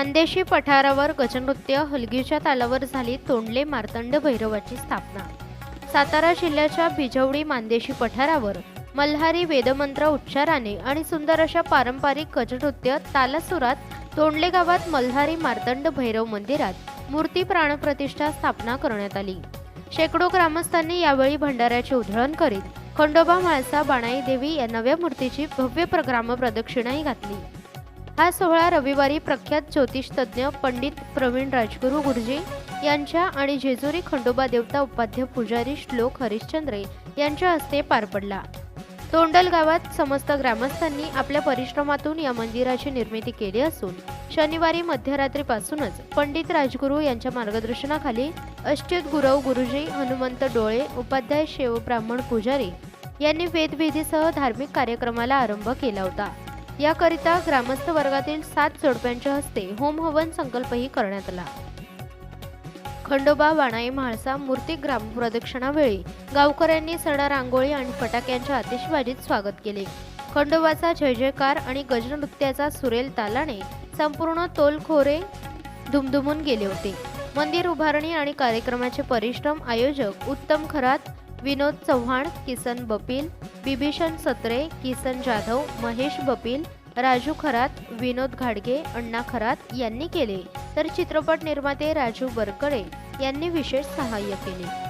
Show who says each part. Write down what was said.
Speaker 1: खानदेशी पठारावर गजनृत्य हलगीच्या तालावर झाली तोंडले मार्तंड भैरवाची स्थापना. सातारा जिल्ह्याच्या बिजवडी मानदेशी पठारावर मल्हारी वेदमंत्र उच्चाराने आणि सुंदर अशा पारंपरिक गजनृत्य तालासुरात तोंडले गावात मल्हारी मार्तंड भैरव मंदिरात मूर्ती प्राणप्रतिष्ठा स्थापना करण्यात आली. शेकडो ग्रामस्थांनी यावेळी भंडाऱ्याचे उधळण करीत खंडोबा म्हाळसा बाणाई देवी या नव्या मूर्तीची भव्य प्रग्राम प्रदक्षिणाही घातली. हा सोहळा रविवारी प्रख्यात ज्योतिषतज्ञ पंडित प्रवीण राजगुरू गुरुजी यांच्या आणि जेजुरी खंडोबा देवता उपाध्य पुजारी श्लोक हरिश्चंद्रे यांच्या हस्ते पार पडला. तोंडल गावात समस्त ग्रामस्थांनी आपल्या परिश्रमातून या मंदिराची निर्मिती केली असून शनिवारी मध्यरात्रीपासूनच पंडित राजगुरू यांच्या मार्गदर्शनाखाली अच्युत गुरव गुरुजी हनुमंत डोळे उपाध्याय शेव ब्राह्मण पुजारी यांनी वेदविधीसह धार्मिक कार्यक्रमाला आरंभ केला होता. याकरिता ग्रामस्थ वर्गातील सात जोडप्यांच्या हस्ते होम हवन संकल्पही करण्यात आला. खंडोबा वाणाई म्हाळसा मूर्ती ग्रामप्रदक्षिणावेळी गावकऱ्यांनी सडा रांगोळी आणि फटाक्यांच्या आतिषबाजीत स्वागत केले. खंडोबाचा जय जयकार आणि गजनृत्याचा सुरेल तालाने संपूर्ण तोलखोरे धुमधुमून गेले होते. मंदिर उभारणी आणि कार्यक्रमाचे परिश्रम आयोजक उत्तम खरात विनोद चव्हाण किसन बपील बिभीषण सत्रे किसन जाधव महेश बपील राजू खरात विनोद घाडगे अण्णा खरात यांनी केले. तर चित्रपट निर्माते राजू बरकडे यांनी विशेष सहाय्य केले.